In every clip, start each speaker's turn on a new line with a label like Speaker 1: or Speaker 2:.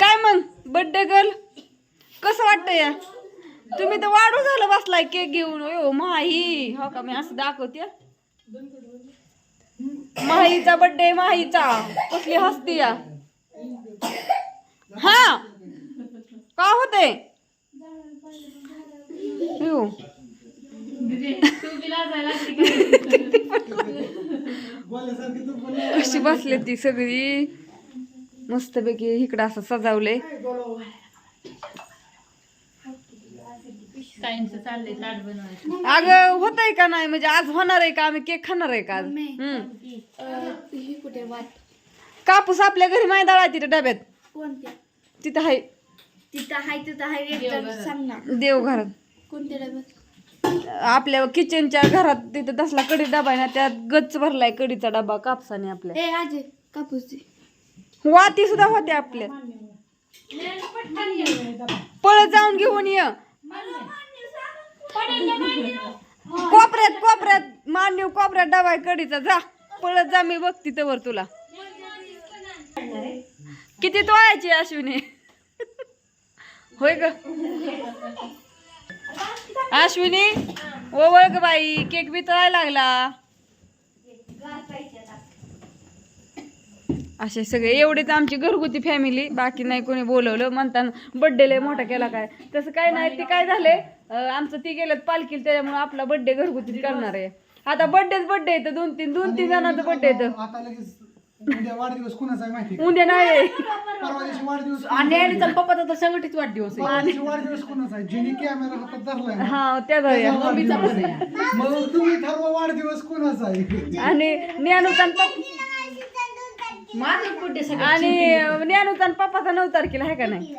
Speaker 1: काय मग? Birthday girl कसं वाटतं या? तुम्ही तर वाढू झालं बसलाय केक घेऊन. ओ माही. हो का? मी असं दाखवते माहीचा बड्डे माहीचा. कसली हसती या. हा. का होते अयो. कशी बसले ती सगळी. मस्तपैकी इकडं असं सजावले अगं होतंय का नाही? म्हणजे आज होणार आहे का? आम्ही केक खाणार आहे का आज? हम्म.
Speaker 2: कुठे वाट?
Speaker 1: कापूस आपल्या घरी माहिती दळा तिथे डब्यात.
Speaker 2: कोणत्या?
Speaker 1: तिथं आहे.
Speaker 2: तिथं हाय तिथं हाय एक जण सांग ना.
Speaker 1: देवघरात.
Speaker 2: कोणत्या डब्यात?
Speaker 1: आपल्या किचनच्या घरात तिथं तसला कडी डबा आहे ना त्यात गच्च भरलाय कडीचा डबा कापसाने आपल्या.
Speaker 2: ए आजे कापूस
Speaker 1: वाती सुद्धा होते आपल्या. पळत जाऊन घेऊन ये. कोपऱ्यात कोपऱ्यात मांडीव कोपऱ्यात डबाय कडीचा. जा पळत जा मी बघती तवर तुला. किती तोळायची अश्विनी. होय ग. अश्विनी ओवळ ग बाई केक बी तळायला लागला. असे सगळे. एवढेच आमची घरगुती फॅमिली बाकी नाही कोणी बोलवलं. म्हणताना बड्डे लय मोठा केला काय. तसं काय नाही ते काय झालंय अं, आमचं ती गेलं पालखीला त्याच्यामुळे आपला बड्डे घरगुतीच करणार आहे. आता बड्डेच बड्डे येतं दोन तीन दोन तीन जणांचं बड्डे येतं.
Speaker 3: आता लगेच उद्या वाढदिवस कुणाचा आहे माहिती आहे?
Speaker 1: उद्या नाही.
Speaker 3: परवा दिवशी वाढदिवस
Speaker 4: आणि आणि तर पप्पाचा तर संघटित वाढदिवस आहे.
Speaker 3: वाढदिवस कुणाचा आहे? जिने कॅमेरा हातात धरलाय ना,
Speaker 1: हा त्या जाऊया
Speaker 3: त्याचा वाढदिवस. आहे. मग तुम्ही ठरवा वाढदिवस कुणाचा आहे.
Speaker 1: आणि ज्ञानूचा पप्पा
Speaker 4: माझं कुठे सगळं
Speaker 1: आणि ज्ञानूचा आणि पप्पाचा नऊ तारखेला आहे का नाही?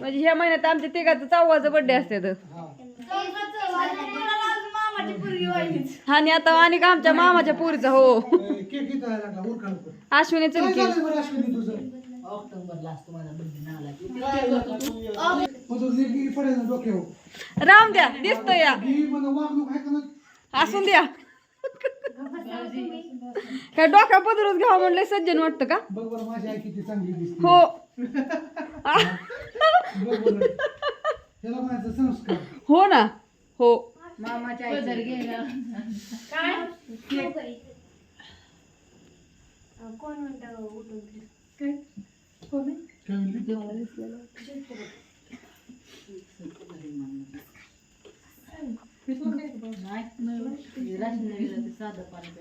Speaker 1: म्हणजे ह्या महिन्यात आमच्या तिघाचं चौवाचं बड्डे असते तर. आणि आता आणि आमच्या मामाच्या पोरीचा हो. अश्विनी
Speaker 4: बर्थडे
Speaker 3: डोक्यावर
Speaker 1: राम द्या दिसतो या. असून द्या. काय डोक्या पदरच घ्यावं म्हणलं सज्जन वाटतं का?
Speaker 3: बघ बरं माझी आई किती चांगली दिसते.
Speaker 1: हो.
Speaker 3: बघ बरं. त्याला म्हणायचं संस्कार.
Speaker 1: हो ना हो.
Speaker 4: मामाच्या
Speaker 3: काय?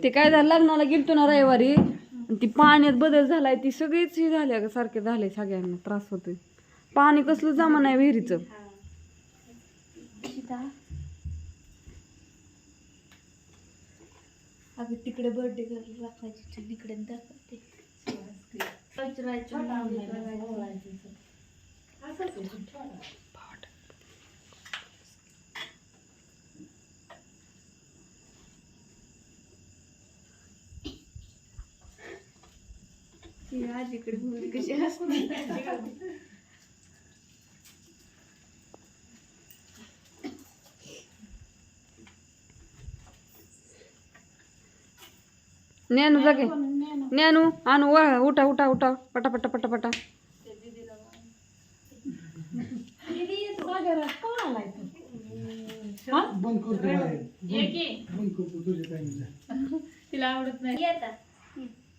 Speaker 1: ते काय झालं लग्नाला गेलतो ना रविवारी. आणि ती पाण्यात बदल झालाय ती सगळीच ही झाली अगं सारखे झाले सगळ्यांना त्रास होतोय. पाणी कसलं जमा नाही विहिरीचं.
Speaker 2: अगं तिकडे बर्थडे करायला तिकडे दाखवते. आजीकडे मुली कशी असते?
Speaker 1: ज्ञानू जागे. ज्ञानू आणू वा उठा उठा उठा. पटा पटा पटा पटा.
Speaker 4: तिला आवडत नाही.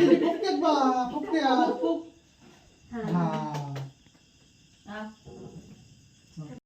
Speaker 4: हा पण
Speaker 3: माझी ती फुकट्यात बा फुकट्या